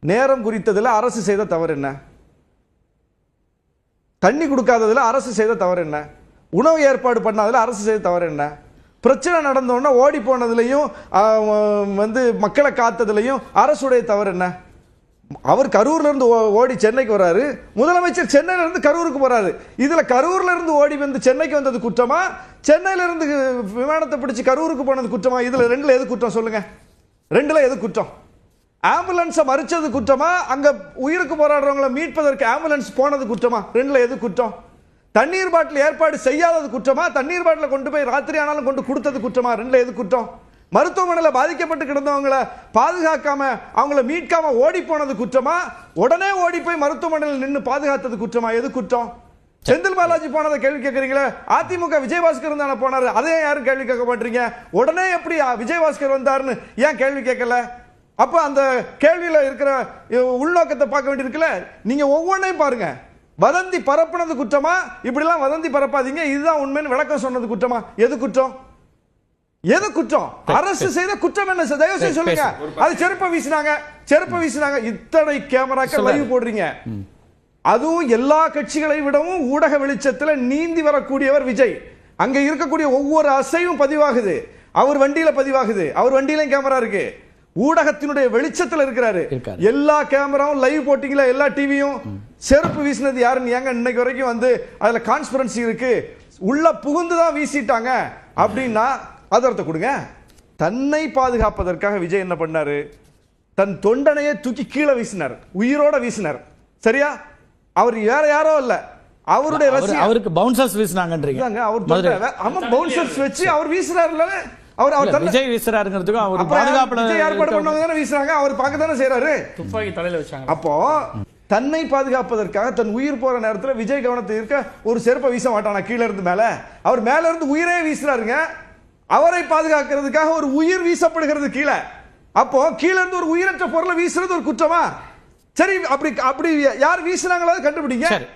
நேரம் குறித்ததில் அரசு செய்த தவறு என்ன? தண்ணி கொடுக்காததில் அரசு செய்த தவறு என்ன? உணவு ஏற்பாடு பண்ணாதில் அரசு செய்த தவறு என்ன? பிரச்சனை நடந்தோடனே ஓடி போனதுலையும் வந்து மக்களை காத்ததுலையும் அரசுடைய தவறு என்ன? அவர் கரூர்லேருந்து ஓ- ஓடி சென்னைக்கு வராரு. முதலமைச்சர் சென்னையிலேருந்து கரூருக்கு போகிறாரு இதில் கரூர்லேருந்து ஓடி வந்து சென்னைக்கு வந்தது குற்றமா? சென்னையிலேருந்து விமானத்தை பிடிச்சி கரூருக்கு போனது குற்றமா? இதில் ரெண்டில் எது குற்றம் சொல்லுங்கள் ரெண்டில் எது குற்றம்? ஆம்புலன்ஸை மறிச்சது குற்றமா? அங்க உயிருக்கு போராடுறவங்களை மீட்பதற்கு ஆம்புலன்ஸ் போனது குற்றமா? ரெண்டுல எது குற்றம்? தண்ணீர் பாட்டில் ஏற்பாடு செய்யாதது குற்றமா? தண்ணீர் பாட்டில் கொண்டு போய் ராத்திரி ஆனாலும் கொண்டு கொடுத்தது குற்றமா? ரெண்டுல எது குற்றம்? மருத்துவமனையில் பாதிக்கப்பட்டு கிடந்தவங்கள பாதுகாக்காம அவங்கள மீட்காம ஓடி போனது குற்றமா? உடனே ஓடி போய் மருத்துவமனையில் நின்று பாதுகாத்தது குற்றமா? எது குற்றம்? செந்தில் பாலாஜி போனதை கேள்வி கேட்குறீங்களே? அதிமுக விஜயபாஸ்கர் தானே போனார். அதையும் யாரும் கேள்வி கேட்க மாட்டீங்க? உடனே எப்படி விஜயபாஸ்கர் வந்தாருன்னு ஏன் கேள்வி கேட்கல? அப்ப அந்த கேள்வியில இருக்கிற உள்நோக்கத்தை பார்க்க வேண்டியிருக்குல்ல? நீங்க ஒவ்வொன்றையும் பாருங்க. வதந்தி பரப்புனது குற்றமா? இப்படிலாம் வதந்தி பரப்பாதீங்க. இதுதான் உண்மைன்னு விளக்கம் சொன்னது குற்றமா? எது குற்றம்? எது குற்றம்? அரசு செய்த குற்றம் என்ன? தயவு செய்து சொல்லுங்க. அது செருப்ப வீசினாங்க. செருப்ப வீசினாங்க. இத்தனை கேமராக்கள். லைவ் போடுறீங்க. அதுவும் எல்லா கட்சிகளை விடவும் ஊடக வெளிச்சத்துல நீந்தி வரக்கூடியவர் விஜய். அங்க இருக்கக்கூடிய ஒவ்வொரு அசைவும் பதிவாகுது. அவர் வண்டியில பதிவாகுது. அவர் வண்டியிலும் கேமரா இருக்கு. ஊடகத்தினுடைய வெளிச்சத்துல இருக்கிறாரு. எல்லா கேமராவும் லைவ் போட்டீங்களா? எல்லா டிவியும் செருப்பு வீசினது யாருன்னு ஏங்க இன்னைக்கு வரைக்கும் வந்து அதுல கான்ஸ்பிரன்சி இருக்கு. உள்ள புகுந்து தான் வீசிட்டாங்க. அப்படின்னா ஆதாரத்தை கொடுங்க. தன்னை பாதுகாப்பதற்காக விஜய் என்ன பண்ணாரு? தன் தொண்டனையே தூக்கி கீழே வீசினார். உயிரோட வீசினார். சரியா? அவர் வேற யாரோ இல்ல. அவருடைய அவருக்கு பவுன்சர்ஸ் வீசினாங்கன்றீங்க. அவர். ஆமா பவுன்சர்ஸ் வச்சு அவர் வீசுறாருல்ல அவர் அவர் விஜய் வீசுறாருங்கிறதுக்கும் அவர் பாதுகாப்புல விஜய் ஏற்பாடு பண்ணவங்க தானே வீசுறாங்க? அவர் பார்க்க தானே செய்யறாரு துப்பாக்கி தலையில வச்சாங்க. அப்போ தன்னை பாதுகாப்பதற்காக தன் உயிர் போற நேரத்துல விஜய் கவனத்தை இருக்க ஒரு செருப்பை வீச மாட்டானா. கீழ இருந்து மேல. அவர் மேல இருந்து உயிரே வீசுறாருங்க. அவரை பாதுகாக்கிறதுக்காக ஒரு உயிர் வீசப்படுகிறது கீழே. அப்போ கீழ இருந்து ஒரு உயிரற்ற பொருளை வீசுறது ஒரு குற்றமா? சரி அப்படி அப்படி யார் வீசுனாங்களோ கண்டுபிடிங்க. சரி